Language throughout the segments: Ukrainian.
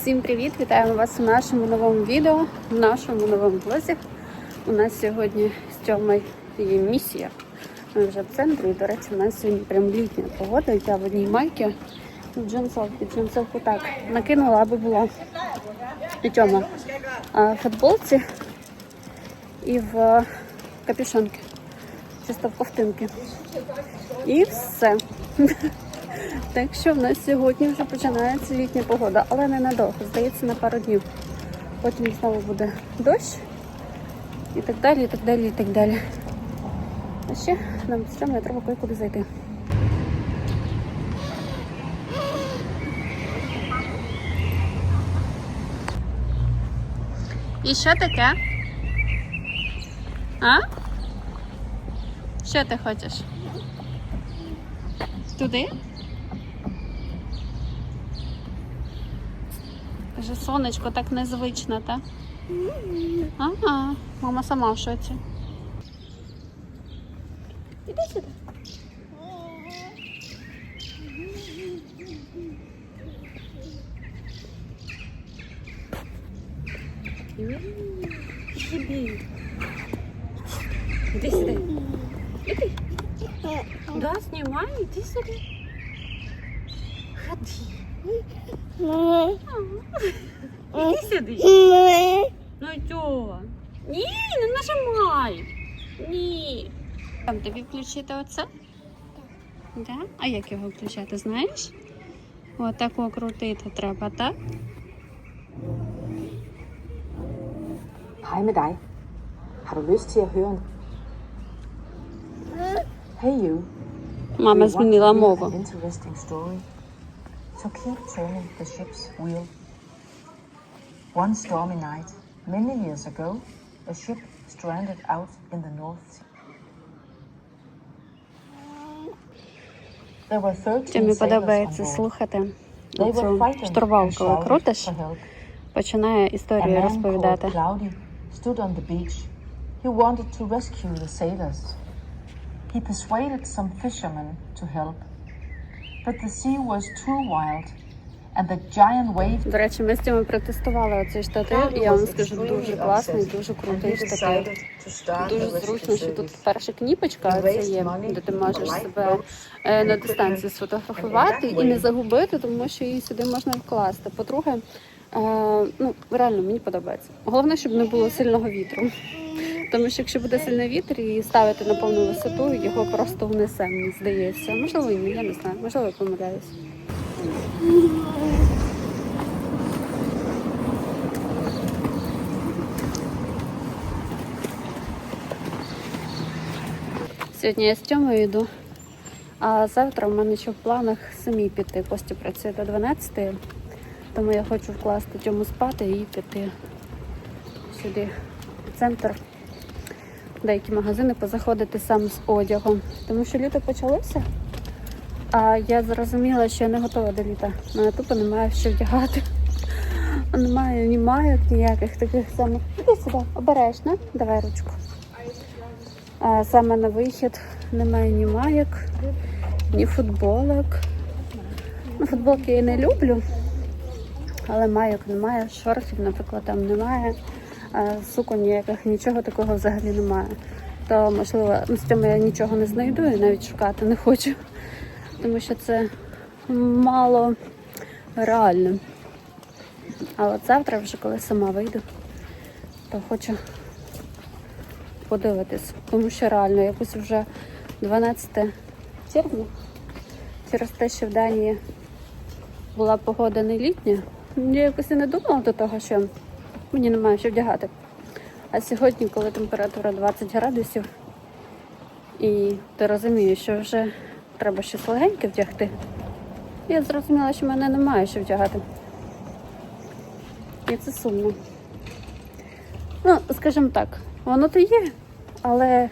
Всім привіт! Вітаємо вас у нашому новому відео, в нашому новому блозі. У нас сьогодні з Тьомою є місія. Ми вже в центрі. І, до речі, у нас сьогодні прям літня погода. Я в одній майці джинсовці. Джинсовку так накинула, аби була і Тьома в футболці і в капюшонки. Чисто в ковтинки. І все. Так що в нас сьогодні вже починається літня погода, але не надовго, здається, на пару днів. Потім знову буде дощ і так далі, і так далі, і так далі. А ще нам Тьомою треба куди зайти. І що таке? А? Що ти хочеш? Туди? Каже, сонечко так незвично, так? Ага, мама сама в шоці. Іди сюди. Іди. Сюди. Іди. Да, знімай, іди сюди. Ходи. Іди сюди. Ну чого? Ні, не нажимай. Ні. Там тобі включити оце? Да? А як його включати, знаєш? Отако крутити треба, так? Hej med dig. Har du lyst til at høre en... Hey you. Мама змінила мову. Interesting story. So keep turning the ship's wheel. One stormy night, many years ago, a ship stranded out in the North Sea. There were 13 Тьомі sailors on подобається board. слухати They were цю frightened штурвал, and коли shouted крутиш, for help. починає A історію man called розповідати. Cloudy stood on the beach. He wanted to rescue the sailors. He persuaded some fishermen to help. But the sea was too wild, and the giant waves До речі, ми з цим протестували оцей штатив, і я вам скажу, дуже класний, дуже крутий штатив. Дуже зручно, що тут перша кніпочка це є, де ти можеш себе е, на дистанції сфотографувати і не загубити, тому що її сюди можна вкласти. По-друге, е, ну реально мені подобається. Головне, щоб не було сильного вітру. Тому що якщо буде сильний вітер і ставити на повну висоту, його просто внесе, мені здається. Можливо, ні, я не знаю, можливо, я помиляюсь. Сьогодні я з Тьомою йду, а завтра в мене ще в планах самі піти. Костя працює до 12, тому я хочу вкласти Тьому спати і піти сюди, в центр, деякі магазини позаходити сам з одягом. Тому що літо почалося, а я зрозуміла, що я не готова до літа. Мене тупо немає що вдягати. Немає ні майок, ніяких таких самих. Іди сюди, обережно, давай ручку. А саме на вихід немає ні майок, ні футболок. Ну, футболки я не люблю, але майок немає, шортів, наприклад, там немає, а ніяких, нічого такого взагалі немає. То, можливо, ну, з цим я нічого не знайду і навіть шукати не хочу, тому що це мало реально. А от завтра, вже коли сама вийду, то хочу подивитись, тому що реально якось вже 12 червня, через те, що в Данії була погода не літня, я якось і не думала до того, що мені немає що вдягати. А сьогодні, коли температура 20 градусів, і ти розумієш, що вже треба щось легеньке вдягти, я зрозуміла, що в мене немає що вдягати. І це сумно. Ну, скажімо так, воно то є, але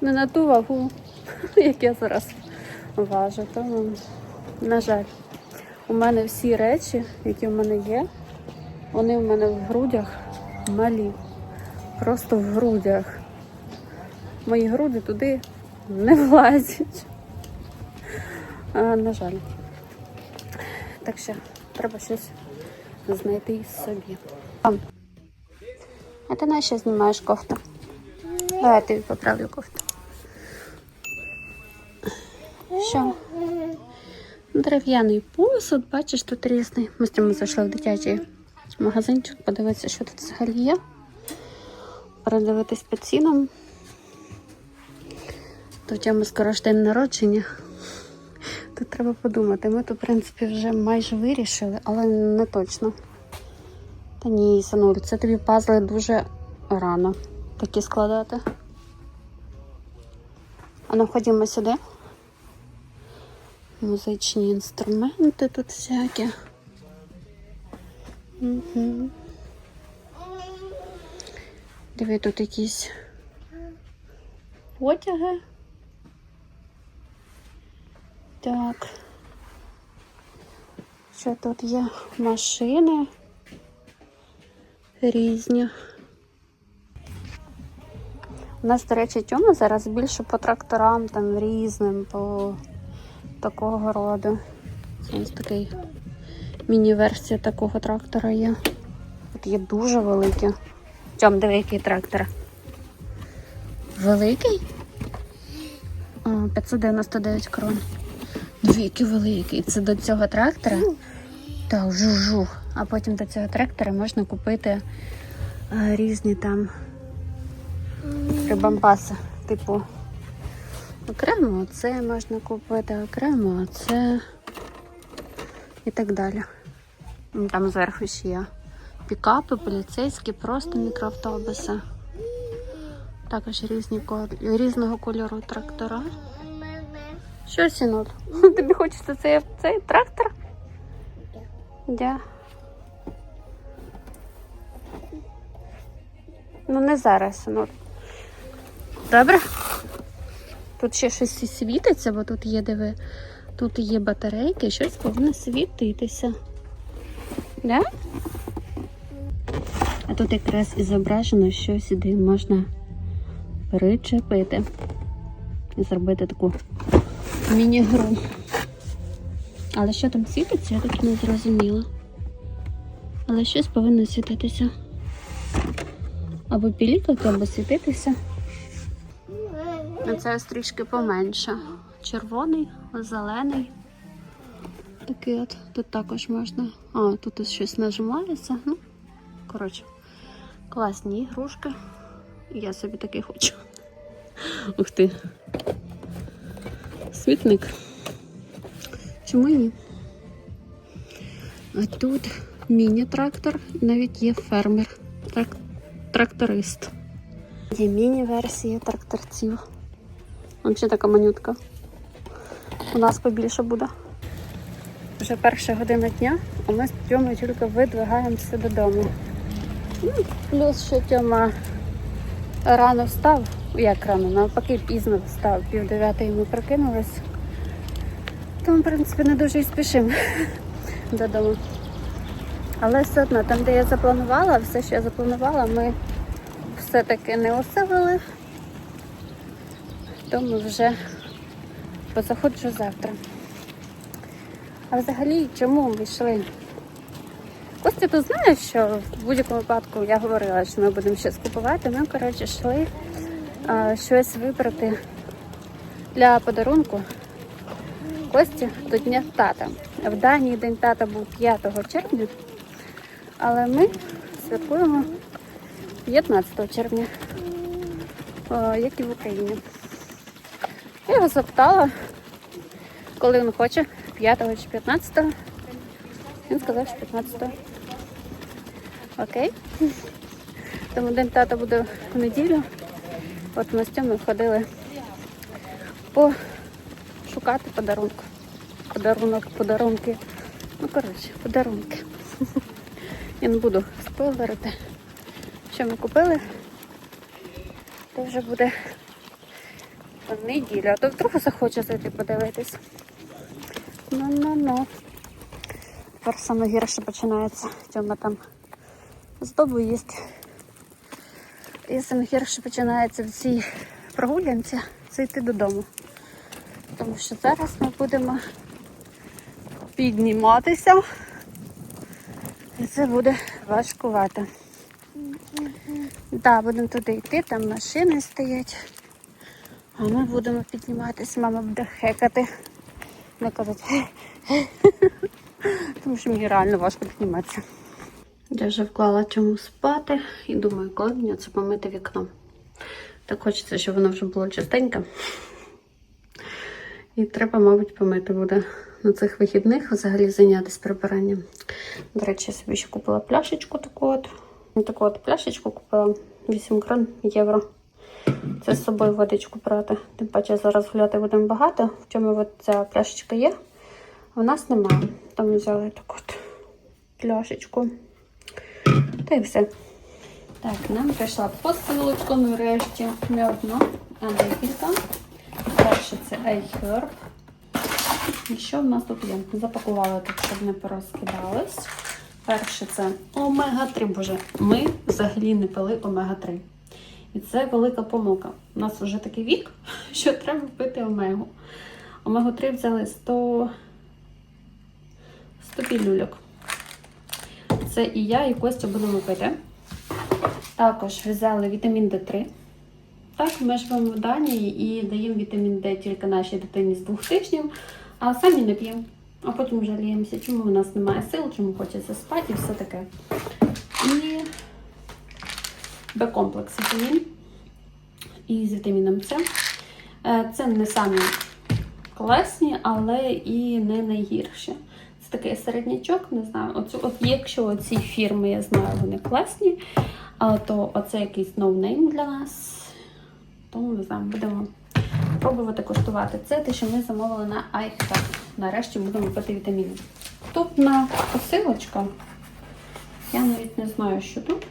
не на ту вагу, як я зараз важу. Тому, на жаль, у мене всі речі, які в мене є, вони в мене в грудях малі. Просто в грудях. Мої груди туди не влазять. А, на жаль. Так що треба щось знайти собі. А, ти на що знімаєш кофту? Давай я тобі поправлю кофту. Що? Дерев'яний посуд, бачиш, тут різний. Ми з цим зайшли в дитячий магазинчик, подивитися, що тут взагалі є. Передивитись по цінам. Тут тема скоро ж день народження. Тут треба подумати. Ми тут, в принципі, вже майже вирішили, але не точно. Та ні, Сануль, це тобі пазли дуже рано такі складати. А ну ходімо сюди. Музичні інструменти тут всякі. Угу. Диви, тут якісь потяги. Так. Що тут є? Машини різні. У нас, до речі, тьома зараз більше по тракторам, там різним, по такого роду. Ось такий міні-версія такого трактора є. Тут є дуже великі. Тьом, диви, який трактор. Великий? 599 крон. Дві, який великий. Це до цього трактора. Так, жух-жух. А потім до цього трактора можна купити е, різні там прибамбаси. Типу, окремо це можна купити, окремо це і так далі. Там зверху ще є пікапи, поліцейські, просто мікроавтобуси. Також різні, різного кольору трактора. Що, Сіноль? Тобі хочеться цей, цей трактор? Да. Ну не зараз, Сіноль. Добре? Тут ще щось світиться, бо тут є диви. Тут є батарейки, щось повинно світитися. Да? А тут якраз і зображено, що сюди можна причепити і зробити таку міні-гру. Але що там світиться, я так не зрозуміла. Але щось повинно світитися. Або пілікати, або світитися. Це ось трішки поменше. Червоний, зелений. Такий от. Тут також можна. А, тут щось нажимається. Ну, коротше, класні ігрушки. Я собі такий хочу. Ух ти. Світник. Чому ні? А тут міні-трактор, навіть є фермер, трак... тракторист. Є міні-версії тракторців. Взагалі така манютка. У нас побільше буде. Вже перша година дня, а ми з Тьомою тільки видвигаємося додому. Ну, плюс, що Тьома рано встав, як рано, навпаки, пізно встав, пів дев'ятої ми прокинулись. Тому, в принципі, не дуже і спішимо додому. Але все одно, там, де я запланувала, все, що я запланувала, ми все-таки не оселили. Тому вже позаходжу завтра. А взагалі, чому ми йшли? Костя, ти знаєш, що в будь-якому випадку я говорила, що ми будемо щось купувати. Ми, коротше, йшли а, щось вибрати для подарунку Кості до Дня тата. В Данії День тата був 5 червня, але ми святкуємо 15 червня, як і в Україні. Я його запитала, коли він хоче, 5 чи 15. Він сказав, що 15. Окей. Тому день тата буде в неділю. От ми з цим ходили пошукати подарунок. Подарунок, подарунки. Ну, коротше, подарунки. Я не буду спойлерити, що ми купили. То вже буде в неділю, а то вдруг захоче зайти подивитись. Ну-ну-ну. Тепер саме гірше починається. Тьома там здобу їсть. І саме гірше починається в цій прогулянці це йти додому. Тому що зараз ми будемо підніматися І це буде важкувато. Так, будемо туди йти, там машини стоять. А ми будемо підніматися, мама буде хекати. Не казати. Тому що мені реально важко підніматися. Я вже вклала чому спати і думаю, коли мені це помити вікно. Так хочеться, щоб воно вже було чистеньке. І треба, мабуть, помити буде на цих вихідних взагалі зайнятися прибиранням. До речі, я собі ще купила пляшечку таку от. Таку от пляшечку купила 8 крон євро. Це з собою водичку брати. Тим паче зараз гуляти будемо багато. В чому от ця пляшечка є. А в нас немає. Тому взяли таку от пляшечку. Та й все. Так, нам прийшла посилочка нарешті. Не одна, а декілька. Перше це iHerb. І що в нас тут є? Запакували так, щоб не порозкидались. Перше це омега-3. Боже, ми взагалі не пили омега-3. І це велика помилка. У нас вже такий вік, що треба пити омегу. Омегу-3 взяли 100, 100 пілюльок. Це і я, і Костя будемо пити. Також взяли вітамін D3. Так, ми живемо в Данії і даємо вітамін D тільки нашій дитині з двох тижнів, а самі не п'ємо. А потім жаліємося, чому у нас немає сил, чому хочеться спати і все таке. І Б-комплекс вітамін і з вітаміном С. Е, Це не самі класні, але і не найгірші. Це такий середнячок, не знаю. Оцю, от якщо ці фірми, я знаю, вони класні, то оце якийсь ноунейм для нас. Тому не знаю, будемо пробувати коштувати. Це те, що ми замовили на iHerb. Нарешті будемо пити вітаміни. Тут на посилочка. Я навіть не знаю, що тут.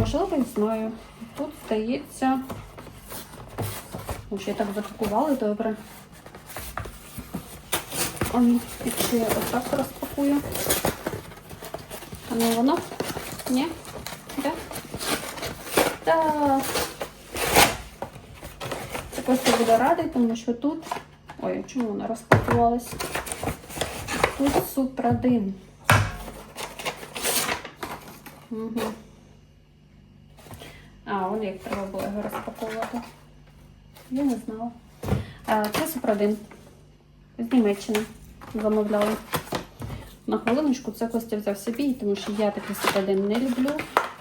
Можливо, і знаю. Тут здається. Я так запакували добре. Ой, якщо я отак розпакую. А не воно? Ні? Да? Так. Це Костя буде радий, тому що тут. Ой, чому вона розпакувалась? Тут супрадин. Угу. А, як треба було його розпаковувати. Я не знала. Це супрадин. З Німеччини замовляли. На хвилиночку це Костя взяв собі, тому що я такий супрадин не люблю.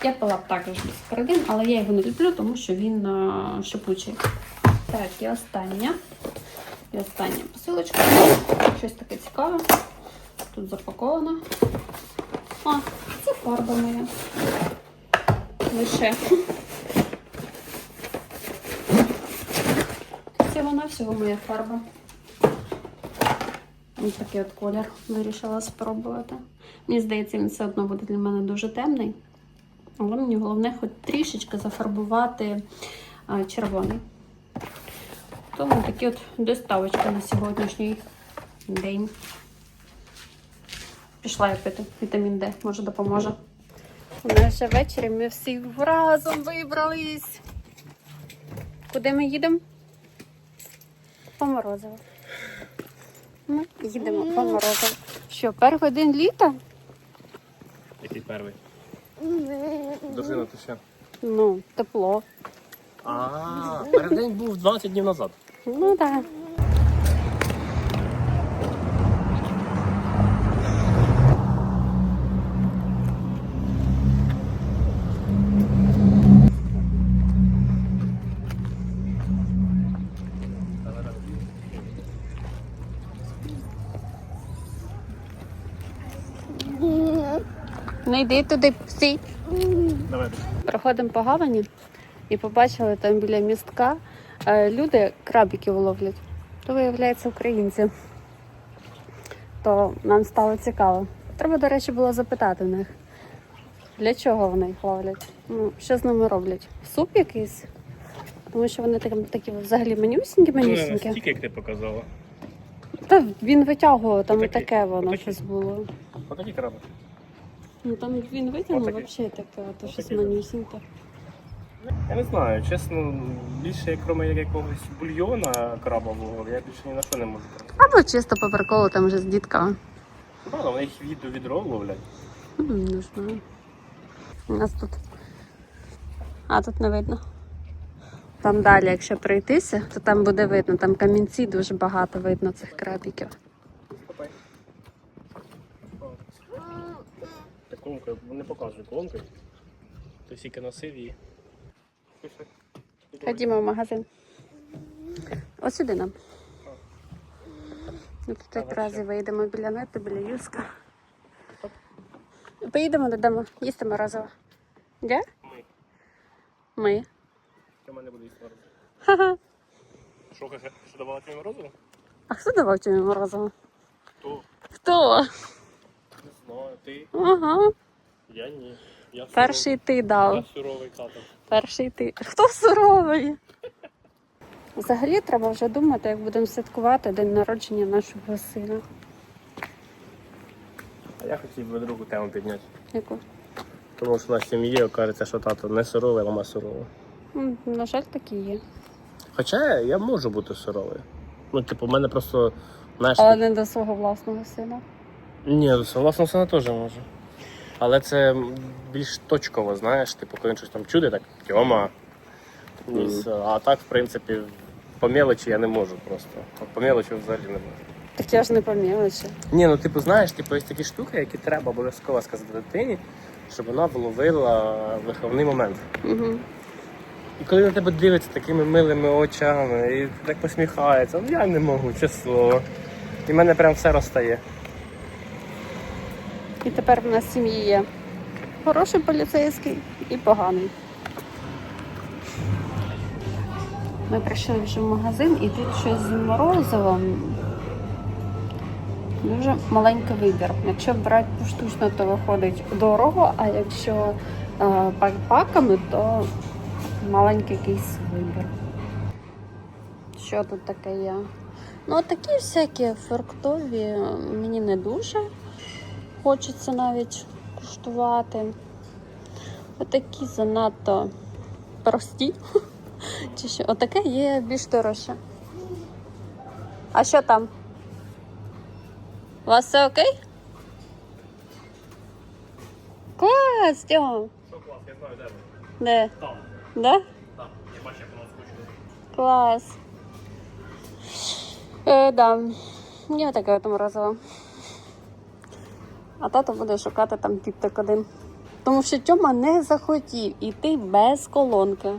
Я пила б також супрадин, але я його не люблю, тому що він а, шипучий. Так, і остання. І остання посилочка. Щось таке цікаве. Тут запаковано. А, це фарба моя. Лише. Всього моя фарба. Ось такий от колір вирішила спробувати. Мені здається, він все одно буде для мене дуже темний. Але мені головне хоч трішечки зафарбувати червоний. Тому такі от доставочка на сьогоднішній день. Пішла я пити вітамін Д, може допоможе. У нас вже ввечері ми всі разом вибрались. Куди ми їдемо? По морозиво. Ми їдемо по морозиво. Що, перший день літа? Який перший? Дружина, ти ще. Ну, тепло. А, передень був 20 днів назад. Ну так. Не йди туди, стій. Давай. Проходимо по гавані і побачили там біля містка е, люди крабиків ловлять. То виявляється українці. То нам стало цікаво. Треба, до речі, було запитати в них, для чого вони їх ловлять. Ну, що з ними роблять? Суп якийсь? Тому що вони такі, такі взагалі манюсінькі, Ну, не манюсінькі. настільки, як ти показала. Та він витягував, там і таке воно щось було. Отакі краби. Ну там як він витягнув, Отакі. взагалі таке, то щось манюсіньке. Я не знаю, чесно, більше крім як якогось бульйона крабового, я більше ні на що не можу. Або чисто по приколу там вже з дітками. Ну, вони їх від відро ловлять. М, Не знаю. У нас тут. А тут не видно. Там далі, якщо пройтися, то там буде видно. Там камінці дуже багато видно цих крабіків. Копай. Так колонкою, не показуй колонкою. Ти тільки носив її. Ходімо в магазин. Ось сюди нам. Ну, Тут якраз і вийдемо біля нети, біля Юска. Поїдемо додому, їсти морозиво. Де? Ми. Ми. Ти мене буде їсти морозиво. Ха-ха. Що, що давала тобі морозиво? А хто давав тобі морозиво? Хто? Хто? Знаю. Ти? Ага. Я ні. Я Перший ти дав. я суровий тато. Перший ти. Хто суровий? Взагалі треба вже думати, як будемо святкувати день народження нашого сина. А я хотів би другу тему підняти. Яку? Тому що на сім'ї кажеться, що тато не суровий, а мама сурова. На жаль, такі є. Хоча я можу бути суровий. Ну, типу, в мене просто, знаєш, Але не до свого власного сина. Ні, власне, сина теж можу. Але це більш точково, знаєш, типу, коли він щось там чуде, так Тьома. ніс. А так, в принципі, по мелочі я не можу просто. От по мелочі взагалі не можу. Так я ж не помілочі. Ні, ну типу, знаєш, типу, є такі штуки, які треба обов'язково сказати дитині, щоб вона вловила виховний момент. Угу. І коли на тебе дивиться такими милими очами і так посміхається, ну я не можу, слово. І в мене прям все розстає. І тепер в нас в сім'ї є хороший поліцейський і поганий. Ми прийшли вже в магазин і тут щось з морозивом. Дуже маленький вибір. Якщо брати поштучно, то виходить дорого, а якщо е, паками, то маленький якийсь вибір. Що тут таке є? Ну, такі всякі фруктові мені не дуже хочеться навіть куштувати. Отакі занадто прості. Чи що? Отаке є більш дорожче. А що там? У вас все окей? Клас, Тьом! Що клас, я знаю, де ви. Де? Там, Да? там. Я бачу, як воно скучно. Клас. Е, да. Я таке от морозиво. А тато буде шукати там тіп один. Тому що Тьома не захотів іти без колонки.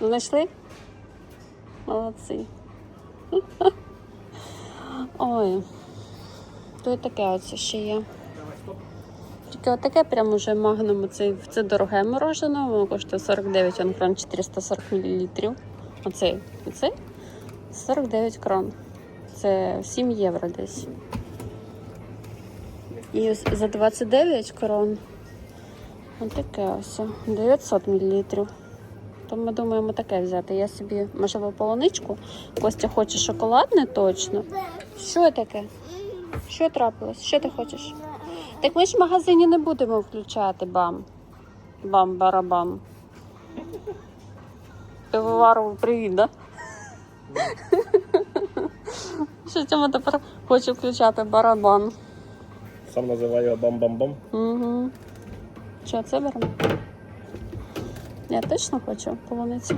Знайшли? Молодці. Ой. Тут таке оце ще є. Тільки отаке прямо вже магнум. Це, це дороге морожене, воно коштує 49 он крон 440 мл. Оцей, оцей 49 крон. Це 7 євро десь. І ось за 29 крон. Отаке ось. 900 мл. То ми думаємо таке взяти. Я собі, можливо, полуничку. Костя хоче шоколадне точно. Що таке? Що трапилось? Що ти хочеш? Так ми ж в магазині не будемо включати бам. Бам-барабам. Пивовару привіт, да? Що цьому тепер хоче включати барабан. Сам називаю його бам-бам-бам. Угу. Що, це беремо? Я точно хочу полуницю.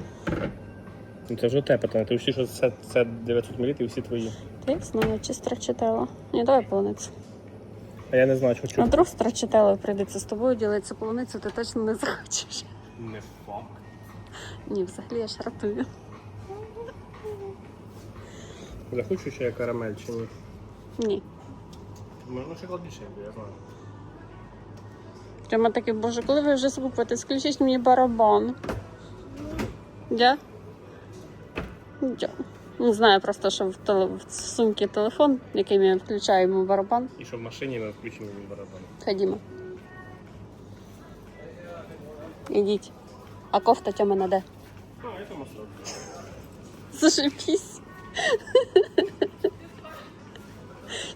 Ну це вже те питання. Ти всі, що це, це 900 мл і всі твої. Ти знаю, чи страчитело. Ні, давай полуницю. А я не знаю, що А хочу. вдруг страчитело прийдеться з тобою ділитися полуницю, ти точно не захочеш. Не факт. Ні, взагалі я шартую. Захочу ще я карамель чи ні? Ні. Можна шоколад більше, я знаю. Прямо такий, боже, коли ви вже скупите, включіть мені барабан. Я? Я. Не знаю просто, що в, теле... в сумці телефон, яким я включаю йому барабан. І що в машині ми включимо барабан. Ходімо. Ідіть. А кофта Тьома де? А, я там. Зашипісь.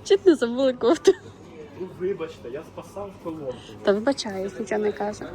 Чуть не забули кофту. Ну вибачте, я спасав колонку. Та вибачаю, якщо не каже.